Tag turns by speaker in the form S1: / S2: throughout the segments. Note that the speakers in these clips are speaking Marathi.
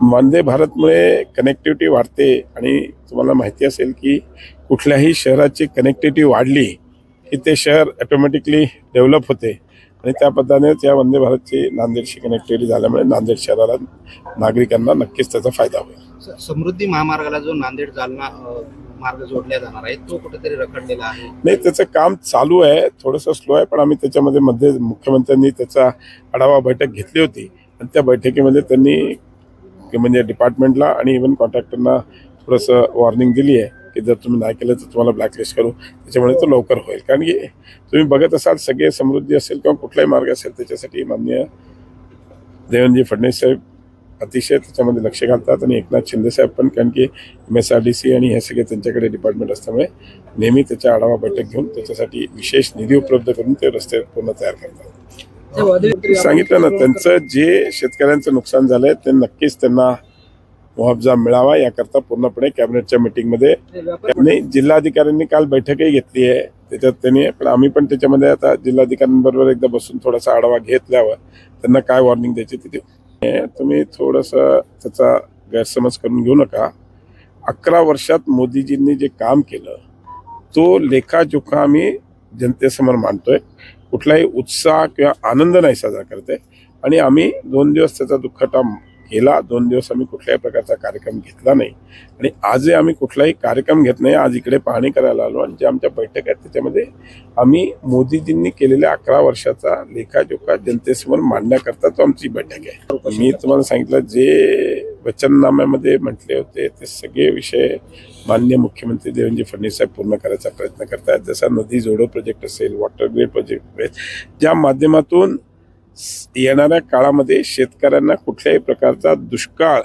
S1: वंदे भारतमुळे कनेक्टिव्हिटी वाढते आणि तुम्हाला माहिती असेल की कुठल्याही शहराची कनेक्टिव्हिटी वाढली की ते शहर ऑटोमॅटिकली डेव्हलप होते. आणि त्या पद्धतीनेच या वंदे भारतची नांदेडशी कनेक्टिव्हिटी झाल्यामुळे नांदेड शहराला नागरिकांना नक्कीच त्याचा फायदा होईल.
S2: समृद्धी महामार्गाला जो नांदेड जालना मार्ग जोडला जाणार आहे तो कुठेतरी रखडलेला आहे?
S1: नाही त्याचं काम चालू आहे थोडंसं स्लो आहे पण आम्ही त्याच्यामध्ये मध्ये मुख्यमंत्र्यांनी त्याचा आढावा बैठक घेतली होती. आणि त्या बैठकीमध्ये त्यांनी की म्हणजे डिपार्टमेंटला आणि इव्हन कॉन्ट्रॅक्टरना थोडंसं वॉर्निंग दिली आहे की जर तुम्ही नाही केलं तर तुम्हाला ब्लॅकलिस्ट करू. त्याच्यामुळे तो लवकर होईल. कारण की तुम्ही बघत असाल सगळे समृद्धी असेल किंवा कुठलाही मार्ग असेल त्याच्यासाठी माननीय देवेंद्रजी फडणवीस साहेब अतिशय त्याच्यामध्ये लक्ष घालतात आणि एकनाथ शिंदे साहेब पण कारण की M S R D C आणि हे सगळे त्यांच्याकडे डिपार्टमेंट असल्यामुळे नेहमी त्याच्या आढावा बैठक घेऊन त्याच्यासाठी विशेष निधी उपलब्ध करून ते रस्ते पूर्ण तयार करतात. सांगितलं ना त्यांचं जे शेतकऱ्यांचं नुकसान झालंय ते नक्कीच त्यांना मुआवजा मिळावा याकरता पूर्णपणे कॅबिनेटच्या मिटिंगमध्ये नाही जिल्हाधिकाऱ्यांनी काल बैठकही घेतली आहे. त्याच्यात त्यांनी पण आम्ही पण त्याच्यामध्ये आता जिल्हाधिकाऱ्यांबरोबर एकदा बसून थोडासा आढावा घेतल्यावर त्यांना काय वॉर्निंग द्यायची ते देऊ. हे तुम्ही थोडंसं त्याचा गैरसमज करून घेऊ नका. अकरा वर्षात मोदीजींनी जे काम केलं तो लेखाजोखा आम्ही जनतेसमोर मांडतोय. कुठलाही उत्साह किंवा आनंद नाही साजरा करते. आणि आम्ही दोन दिवस त्याचा दुःखटा केला दोन दिवस आम्ही कुठल्याही प्रकारचा कार्यक्रम घेतला नाही. आणि आजही आम्ही कुठलाही कार्यक्रम घेत नाही आज इकडे पाहणी करायला आलो आणि जे आमच्या बैठक आहेत त्याच्यामध्ये आम्ही मोदीजींनी केलेल्या अकरा वर्षाचा लेखाजोखा जनतेसमोर मांडण्याकरता तो आमची बैठक आहे. मी तुम्हाला सांगितलं जे वचननाम्यामध्ये म्हटले होते ते सगळे विषय मान्य मुख्यमंत्री देवेंद्र फडणवीस साहेब पूर्ण करायचा प्रयत्न करतात. जसा नदी जोडो प्रोजेक्ट असेल वॉटर ग्रीड प्रोजेक्ट असेल ज्या माध्यमातून येणाऱ्या काळामध्ये शेतकऱ्यांना कुठल्याही प्रकारचा दुष्काळ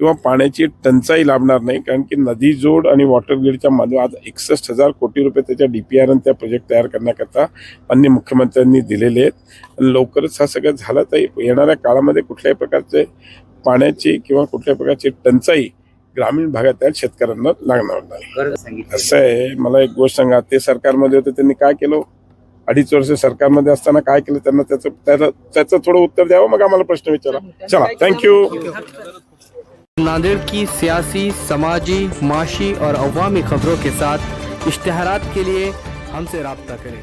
S1: किंवा पाण्याची टंचाई लाभणार नाही कारण की नदी जोड आणि वॉटर ग्रीडच्या माध्यम आज एकसष्ट हजार कोटी रुपये त्याच्या डी पी आर आणि त्या प्रोजेक्ट तयार करण्याकरता मान्य मुख्यमंत्र्यांनी दिलेले आहेत. आणि लवकरच हा सगळं झाला तर येणाऱ्या काळामध्ये कुठल्याही प्रकारचे पाण्याची किंवा कुठल्याही प्रकारची टंचाई ग्रामीण भागातील शेतकऱ्यांना लागणार नाही. असं आहे. मला एक गोष्ट सांगा ते सरकारमध्ये होते त्यांनी काय केलं? अडीच वर्ष सरकारमध्ये असताना काय केलं? त्यांना त्याचं त्याचं त्याचं थोडं उत्तर द्यावं? मग आम्हाला प्रश्न विचारा. चला थँक्यू
S3: नांदेड़ की सियासी समाजी माशी और अवामी खबरों के साथ इश्तहारात के लिए हमसे रबता करें।